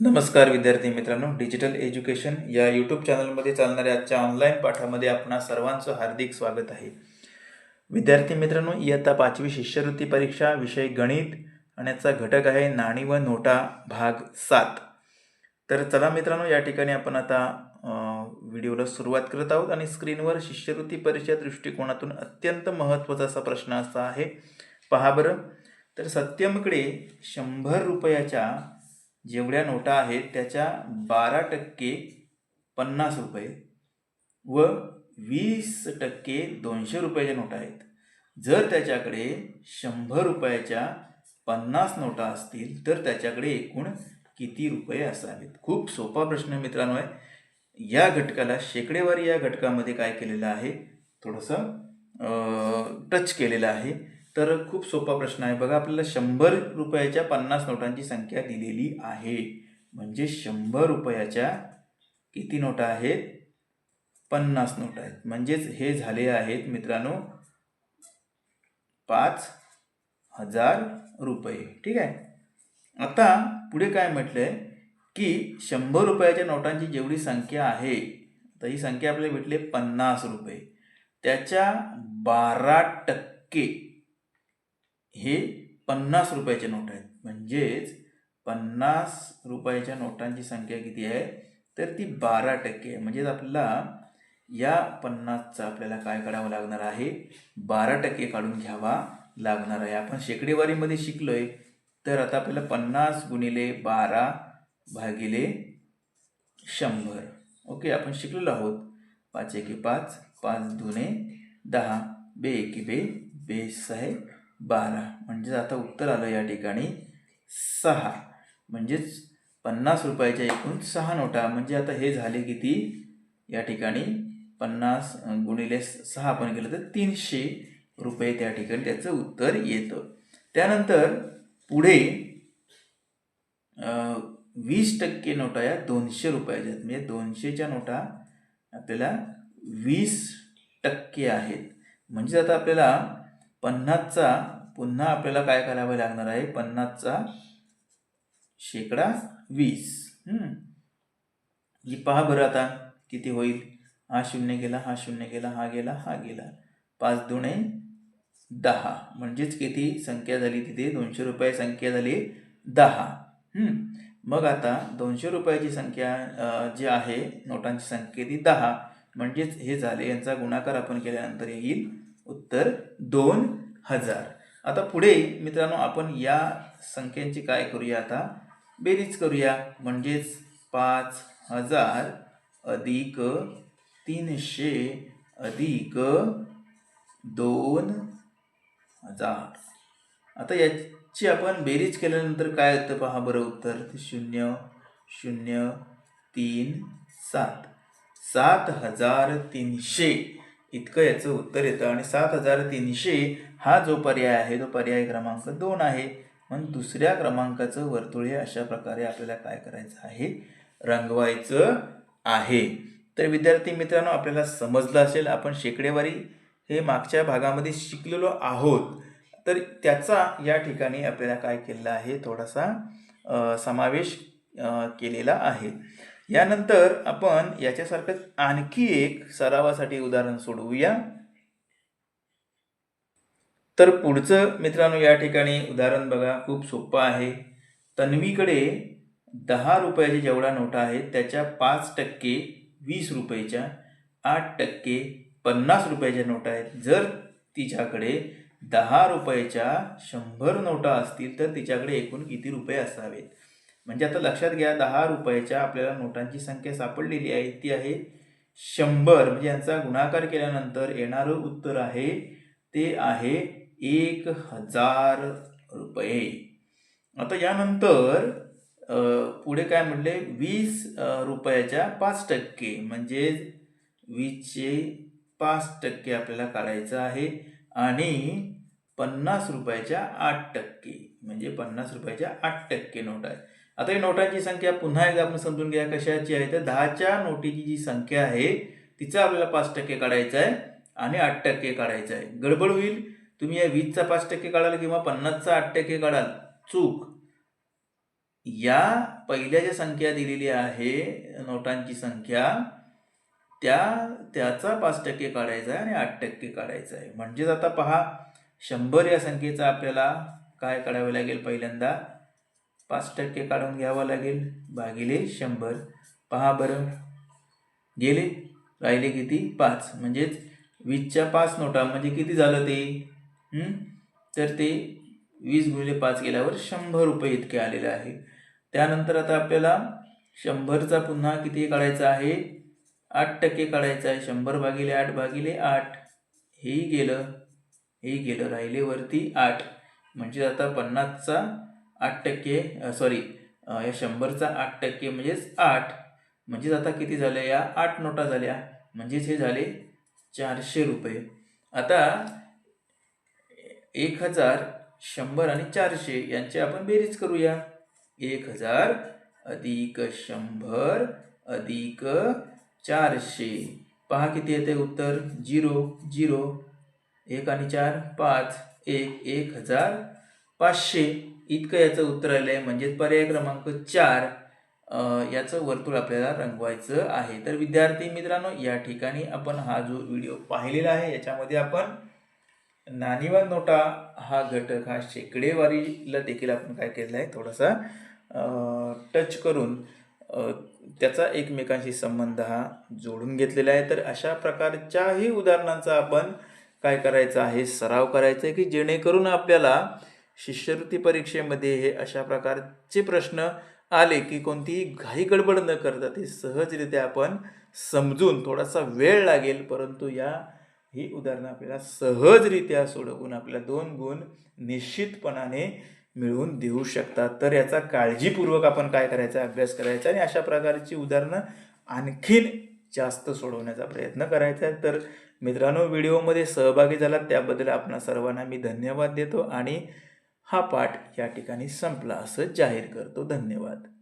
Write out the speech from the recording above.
नमस्कार विद्यार्थी मित्रांनो डिजिटल एज्युकेशन या यूट्यूब चॅनलमध्ये चालणाऱ्या आजच्या ऑनलाईन पाठामध्ये आपणा सर्वांचं हार्दिक स्वागत आहे. विद्यार्थी मित्रांनो इयत्ता पाचवी शिष्यवृत्ती परीक्षा विषय गणित आणि याचा घटक आहे नाणी व नोटा भाग सात. तर चला मित्रांनो या ठिकाणी आपण आता व्हिडिओला सुरुवात करत आहोत आणि स्क्रीनवर शिष्यवृत्ती परीक्षा दृष्टिकोनातून अत्यंत महत्त्वाचा असा प्रश्न असा आहे. पहा बरं. तर सत्यमकडे शंभर रुपयाच्या जेवढ्या नोटा आहेत त्याच्या बारा टक्के पन्नास रुपये व वीस टक्के दोनशे रुपयाच्या नोटा आहेत. जर त्याच्याकडे शंभर रुपयाच्या पन्नास नोटा असतील तर त्याच्याकडे एकूण किती रुपये असावेत? खूप सोपा प्रश्न मित्रांनो आहे या घटकाला शेकडेवारी या घटकामध्ये काय केलेलं आहे? थोडंसं टच केलेलं आहे. तर खूप सोपा प्रश्न आहे. बघा आपल्याला शंभर रुपयाच्या पन्नास नोटांची संख्या दिलेली आहे. म्हणजे शंभर रुपयाच्या किती नोटा आहेत? पन्नास नोटा आहेत. म्हणजेच हे झाले आहेत मित्रांनो पाच हजार रुपये. ठीक आहे? आता पुढे काय म्हटलं आहे की शंभर रुपयाच्या नोटांची जेवढी संख्या आहे तर ही संख्या आपल्याला भेटली पन्नास रुपये. त्याच्या बारा टक्के हे पन्नास रुपयाच्या नोट आहेत. म्हणजेच पन्नास रुपयाच्या नोटांची संख्या किती आहे? तर ती बारा टक्के आहे. म्हणजेच आपल्याला या पन्नासचा आपल्याला काय करावं लागणार आहे? बारा टक्के काढून घ्यावा लागणार आहे. आपण शेकडेवारीमध्ये शिकलो आहे तर आता आपल्याला पन्नास गुणिले बारा भागिले शंभर. ओके आपण शिकलेलो आहोत. पाच एके पाच पाच दुने दहा. बे एके बे बे सहे बारा. म्हणजेच आता उत्तर आलं या ठिकाणी सहा. म्हणजेच पन्नास रुपयाच्या एकूण सहा नोटा. म्हणजे आता हे झाले किती? या ठिकाणी पन्नास गुणिले सहा आपण केलं तर तीनशे रुपये त्या ठिकाणी त्याचं उत्तर येतं. त्यानंतर पुढे वीस टक्के नोटा या दोनशे रुपयाच्या आहेत. म्हणजे दोनशेच्या नोटा आपल्याला वीस टक्के आहेत. म्हणजे आता आपल्याला पन्नासचा पुन्हा आपल्याला काय करावं लागणार आहे? पन्नासचा शेकडा वीस. ही पहा बरं आता किती होईल? हा शून्य गेला हा शून्य गेला हा गेला हा गेला. पाच दुणे दहा. म्हणजेच किती? संख्या झाली तिथे. दोनशे रुपये संख्या झाली दहा. मग आता दोनशे रुपयाची संख्या जी आहे नोटांची संख्या ती दहा. म्हणजेच हे झाले. यांचा गुणाकार आपण केल्यानंतर येईल उत्तर दोन हजार. आता पुढे मित्रांनो आपण या संख्यांची काय करूया आता? बेरीज करूया. म्हणजेच पाच हजार अधिक तीनशे अधिक दोन हजार. आता याची आपण बेरीज केल्यानंतर काय येतं पहा बरं उत्तर. शून्य शून्य तीन सात. सात हजार तीनशे. इतकं याचं उत्तर येतं. आणि सात हजार तीनशे हा जो पर्याय आहे तो पर्याय क्रमांक दोन आहे. मग दुसऱ्या क्रमांकाचं वर्तुळ हे अशा प्रकारे आपल्याला काय करायचं आहे? रंगवायचं आहे. तर विद्यार्थी मित्रांनो आपल्याला समजलं असेल आपण शेकडेवारी हे मागच्या भागामध्ये शिकलेलो आहोत. तर त्याचा या ठिकाणी आपल्याला काय केलेला आहे? थोडासा समावेश केलेला आहे. यानंतर आपण याच्यासारखं आणखी एक सरावासाठी उदाहरण सोडवूया. तर पुढचं मित्रांनो या ठिकाणी उदाहरण बघा खूप सोपं आहे. तन्वीकडे दहा रुपयाच्या जेवढा नोटा आहेत त्याच्या पाच टक्के वीस रुपयाच्या आठ टक्के पन्नास रुपयाच्या नोटा आहेत. जर तिच्याकडे दहा रुपयाच्या शंभर नोटा असतील तर तिच्याकडे एकूण किती रुपये असावेत? म्हणजे आता लक्षात घ्या दहा रुपयाच्या आपल्याला नोटांची संख्या सापडलेली आहे. ती आहे शंभर. म्हणजे यांचा गुणाकार केल्यानंतर येणारं उत्तर आहे ते आहे एक हजार रुपये. आता यानंतर पुढे काय म्हटले? वीस रुपयाच्या पाच टक्के. म्हणजे वीसचे पाच टक्के आपल्याला काढायचं आहे आणि पन्नास रुपयाच्या आठ टक्के. म्हणजे पन्नास रुपयाच्या आठ टक्के नोट आहे. आता ही नोटांची संख्या पुन्हा एकदा आपण समजून घ्या कशाची आहे तर दहाच्या नोटीची जी संख्या आहे तिचा आपल्याला पाच टक्के काढायचा आहे आणि आठ टक्के काढायचं आहे. गडबड होईल. तुम्ही या वीसचा पाच टक्के काढाल किंवा पन्नासचा आठ टक्के काढाल. चूक. या पहिल्या ज्या संख्या दिलेली आहे नोटांची संख्या त्या त्याचा पाच टक्के काढायचा आहे आणि आठ टक्के काढायचा आहे. म्हणजेच आता पहा शंभर या संख्येचा आपल्याला काय काढावे लागेल पहिल्यांदा? पाच टक्के काढून घ्यावं लागेल. भागिले शंभर. पहा बरं. गेले. राहिले किती? पाच. म्हणजेच वीसच्या पाच नोटा. म्हणजे किती झालं ते? तर ते वीस गुणिले पाच गेल्यावर शंभर रुपये इतके आलेले आहे. त्यानंतर आता आपल्याला शंभरचा पुन्हा किती काढायचा आहे? आठ टक्के काढायचा आहे. शंभर भागिले आठ भागिले आठ. हेही गेलं. हे गेलं. राहिले वरती आठ. म्हणजे आता पन्नासचा आठ टक्के सॉरी या शंभरचा आठ टक्के म्हणजेच आठ. म्हणजेच आता किती झालं या आठ नोटा झाल्या. म्हणजेच हे झाले चारशे रुपये. आता एक हजार शंभर आणि चारशे यांची आपण बेरीज करूया. एक हजार अधिक शंभर अधिक चारशे. पहा किती येते उत्तर? Zero zero. एक आणि चार पाच. एक एक हजार पाचशे इतकं याचं उत्तर आलं आहे म्हणजेच पर्याय क्रमांक चार याचं वर्तुळ आपल्याला रंगवायचं आहे. तर विद्यार्थी मित्रांनो या ठिकाणी आपण हा जो व्हिडिओ पाहिलेला आहे याच्यामध्ये आपण नाणीवाद नोटा हा घटक हा शेकडेवारीला देखील आपण काय केलेला आहे थोडासा टच करून त्याचा एकमेकांशी संबंध हा जोडून घेतलेला आहे. तर अशा प्रकारच्याही उदाहरणांचा आपण काय करायचं आहे सराव करायचा आहे की जेणेकरून आपल्याला शिष्यवृत्ती परीक्षेमध्ये हे अशा प्रकारचे प्रश्न आले की कोणतीही घाई गडबड न करता ते सहजरित्या आपण समजून थोडासा वेळ लागेल. परंतु या ही उदाहरणं आपल्याला सहजरित्या सोडवून आपल्या दोन गुण निश्चितपणाने मिळवून देऊ शकतात. तर याचा काळजीपूर्वक आपण काय करायचा अभ्यास करायचा आणि अशा प्रकारची उदाहरणं आणखीन जास्त सोडवण्याचा प्रयत्न करायचा आहे. तर मित्रांनो व्हिडिओमध्ये सहभागी झालात त्याबद्दल आपणा सर्वांना मी धन्यवाद देतो आणि हा पाठ या ठिकाणी संपला. असं जाहीर करतो. धन्यवाद.